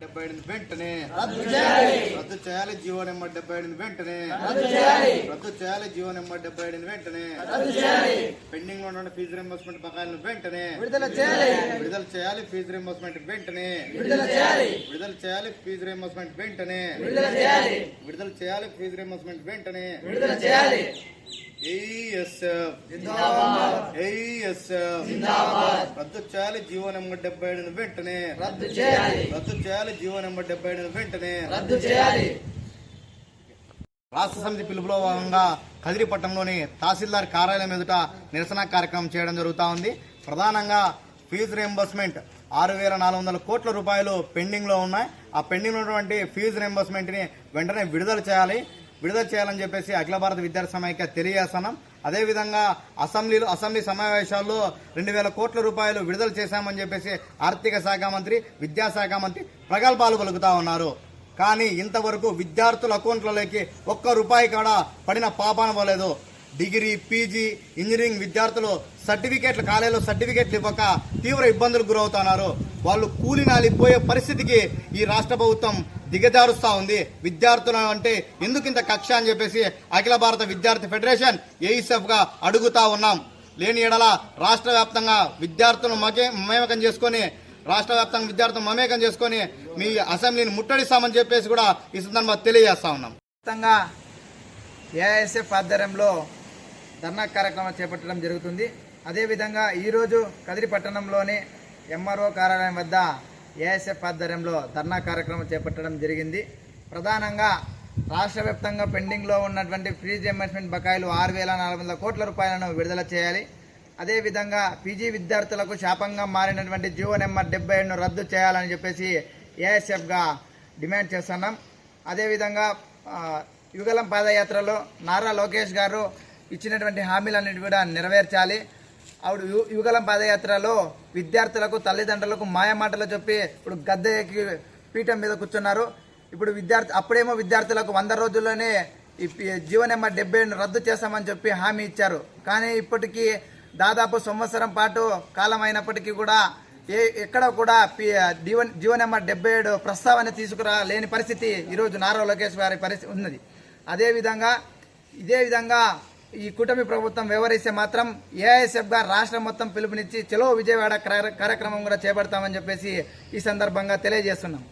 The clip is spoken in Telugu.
డెబ్బై ఎనిమిది వెంటనే. రద్దు చేయాలి. జీవో నెంబర్ డెబ్బై ఎనిమిది వెంటనే. రద్దు చేయాలి. జీవో నెంబర్ డెబ్బై ఎనిమిది వెంటనే. పెండింగ్లో ఉన్న ఫీజు రింబర్స్మెంట్ బకాయిలను వెంటనే. విడుదల చేయాలి. విడుదల చేయాలి. ఫీజు రింబర్స్మెంట్ వెంటనే. విడుదల చేయాలి. ఫీజు రింబర్స్మెంట్ వెంటనే. విడుదల చేయాలి. ఫీజు రింబర్స్మెంట్ వెంటనే. విడుదల చేయాలి. రద్దు చేయాలి జీవో నెంబర్ డెబ్బై ఎనిమిది వెంటనే. రద్దు చేయాలి. రద్దు చేయాలి జీవో నెంబర్ డెబ్బై ఎనిమిది వెంటనే. రద్దు చేయాలి. రాష్ట్ర సమితి పిలుపులో భాగంగా కదిరిపట్నంలోని తహసీల్దార్ కార్యాలయం ఎదుట నిరసన కార్యక్రమం చేయడం జరుగుతూ ఉంది. ప్రధానంగా ఫీజు రియంబర్స్మెంట్ ఆరు వేల నాలుగు వందల కోట్ల రూపాయలు పెండింగ్లో ఉన్నాయి. ఆ పెండింగ్ ఉన్నటువంటి ఫీజు రియంబర్స్మెంట్ని వెంటనే విడుదల చేయాలి. విడుదల చేయాలని చెప్పేసి అఖిల భారత విద్యార్థి సమైక్య తెలియజేస్తున్నాం. అదేవిధంగా అసెంబ్లీలో అసెంబ్లీ సమావేశాల్లో రెండు వేల కోట్ల రూపాయలు విడుదల చేశామని చెప్పేసి ఆర్థిక శాఖ మంత్రి విద్యాశాఖ మంత్రి ప్రగల్భాలు పలుకుతా ఉన్నారు. కానీ ఇంతవరకు విద్యార్థుల అకౌంట్లలోకి ఒక్క రూపాయి కూడా పడిన పాపాన పోలేదు. డిగ్రీ పీజీ ఇంజనీరింగ్ విద్యార్థులు సర్టిఫికేట్లు కాలేజీలో సర్టిఫికేట్లు ఇవ్వక తీవ్ర ఇబ్బందులకు గురవుతున్నారు. వాళ్ళు కూలి నాలిపోయే పరిస్థితికి ఈ రాష్ట్ర ప్రభుత్వం దిగజారుస్తా ఉంది. విద్యార్థులు అంటే ఎందుకు ఇంత కక్ష అని చెప్పేసి అఖిల భారత విద్యార్థి ఫెడరేషన్ ఏఈసెఫ్గా అడుగుతా ఉన్నాం. లేని ఎడల రాష్ట్ర వ్యాప్తంగా విద్యార్థులను మకే మమేకం చేసుకొని రాష్ట్ర వ్యాప్తంగా విద్యార్థులను మమేకం చేసుకొని మీ అసెంబ్లీని ముట్టడిస్తామని చెప్పేసి కూడా ఈ సందర్భంగా తెలియజేస్తా ఉన్నాం. ఏఐఎస్ఎఫ్ ఆధ్వర్యంలో ధర్నా కార్యక్రమం చేపట్టడం జరుగుతుంది. అదేవిధంగా ఈరోజు కదిరి పట్టణంలోని ఎంఆర్ఓ కార్యాలయం వద్ద ఏఎస్ఎఫ్ ఆధ్వర్యంలో ధర్నా కార్యక్రమం చేపట్టడం జరిగింది. ప్రధానంగా రాష్ట్ర వ్యాప్తంగా పెండింగ్లో ఉన్నటువంటి ఫీజు రియంబర్స్మెంట్ బకాయిలు ఆరు వేల నాలుగు వందల కోట్ల రూపాయలను విడుదల చేయాలి. అదేవిధంగా పీజీ విద్యార్థులకు శాపంగా మారినటువంటి జియో నెంబర్ డెబ్బై ఏడును రద్దు చేయాలని చెప్పేసి ఏఎస్ఎఫ్గా డిమాండ్ చేస్తున్నాం. అదేవిధంగా యుగలం పాదయాత్రలో నారా లోకేష్ గారు ఇచ్చినటువంటి హామీలన్నిటి కూడా నెరవేర్చాలి. ఆవిడ యు- యుగలం పాదయాత్రలో విద్యార్థులకు తల్లిదండ్రులకు మాయమాటలు చెప్పి ఇప్పుడు గద్దెకి ఎక్కి పీఠం మీద కూర్చున్నారు. ఇప్పుడు విద్యార్థి అప్పుడేమో విద్యార్థులకు వంద రోజుల్లోనే ఈ పి- జీవో నెంబర్ డెబ్బై రద్దు చేస్తామని చెప్పి హామీ ఇచ్చారు. కానీ ఇప్పటికీ దాదాపు సంవత్సరం పాటు కాలం అయినప్పటికీ కూడా ఏ ఎక్కడ కూడా పి- జీవన్ జీవో నెంబర్ డెబ్బై ఏడు ప్రస్తావన తీసుకురా లేని పరిస్థితి ఈరోజు నారా లోకేష్ గారి పరిస్థితి ఉన్నది. అదేవిధంగా ఇదే విధంగా ఈ కూటమి ప్రభుత్వం వ్యవహరిస్తే మాత్రం ఏఐఎస్ఎఫ్గా రాష్ట్రం మొత్తం పిలుపునిచ్చి చెలో విజయవాడ కార్యక్రమం కూడా చేపడతామని చెప్పేసి ఈ సందర్భంగా తెలియజేస్తున్నాం.